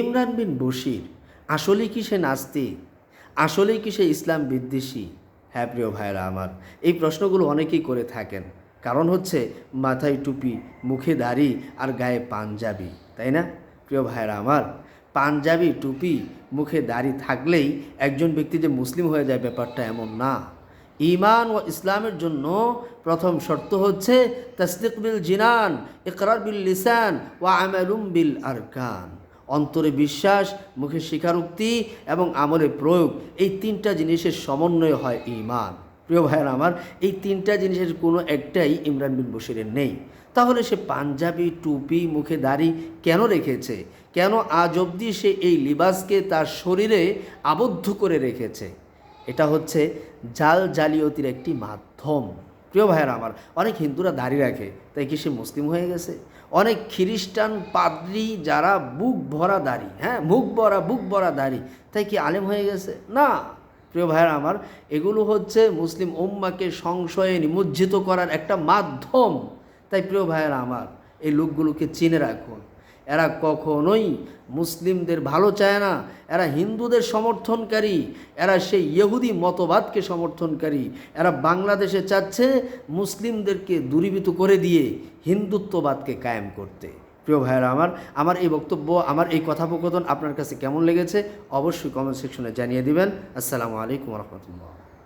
ইমরান বিন বশির, আসলেই কি সে নাস্তিক? আসলেই কি সে ইসলাম বিদ্বেষী? হ্যাঁ প্রিয় ভাইরা আমার, এই প্রশ্নগুলো অনেকেই করে থাকেন। কারণ হচ্ছে মাথায় টুপি, মুখে দাড়ি আর গায়ে পাঞ্জাবি, তাই না? প্রিয় ভাইরা আমার, পাঞ্জাবি, টুপি, মুখে দাড়ি থাকলেই একজন ব্যক্তি যে মুসলিম হয়ে যায় ব্যাপারটা এমন না। ইমান ও ইসলামের জন্য প্রথম শর্ত হচ্ছে তসদিক বিল জিনান, ইকরার বিল লিসান ও আমালুম বিল আরকান। অন্তরে বিশ্বাস, মুখে স্বীকারোক্তি এবং আমলে প্রয়োগ, এই তিনটা জিনিসের সমন্বয় হয় ইমান প্রিয় ভাইয়ের আমার, এই তিনটা জিনিসের কোনো একটাই ইমরান বিন বশিরের নেই। তাহলে সে পাঞ্জাবি, টুপি, মুখে দাড়ি কেন রেখেছে? কেন আজ অবধি সে এই লিবাসকে তার শরীরে আবদ্ধ করে রেখেছে? এটা হচ্ছে জাল জালিয়তির একটি মাধ্যম। প্রিয় ভাইয়েরা আমার, অনেক হিন্দুরা দাড়ি রাখে, তাই কি সে মুসলিম হয়ে গেছে? অনেক খ্রিস্টান পাদ্রি যারা বুক ভরা দাড়ি হ্যাঁ মুখ ভরা, বুক ভরা দাড়ি, তাই কি আলেম হয়ে গেছে? না। প্রিয় ভাইয়ের আমার, এগুলো হচ্ছে মুসলিম ওম্মাকে সংশয়ে নিমজ্জিত করার একটা মাধ্যম। তাই প্রিয় ভাইয়েরা আমার, এই লোকগুলোকে চিনে রাখুন। এরা কখনোই মুসলিমদের ভালো চায় না, এরা হিন্দুদের সমর্থনকারী, এরা সেই ইহুদি মতবাদকে সমর্থনকারী, এরা বাংলাদেশে চাচ্ছে মুসলিমদেরকে দূরীভূত করে দিয়ে হিন্দুত্ববাদকে কায়েম করতে। প্রিয় ভাইয়েরা আমার আমার এই বক্তব্য, আমার এই কথোপকথন আপনার কাছে কেমন লেগেছে অবশ্যই কমেন্ট সেকশনে জানিয়ে দিবেন। আসসালামু আলাইকুম রহমতুল্লাহ।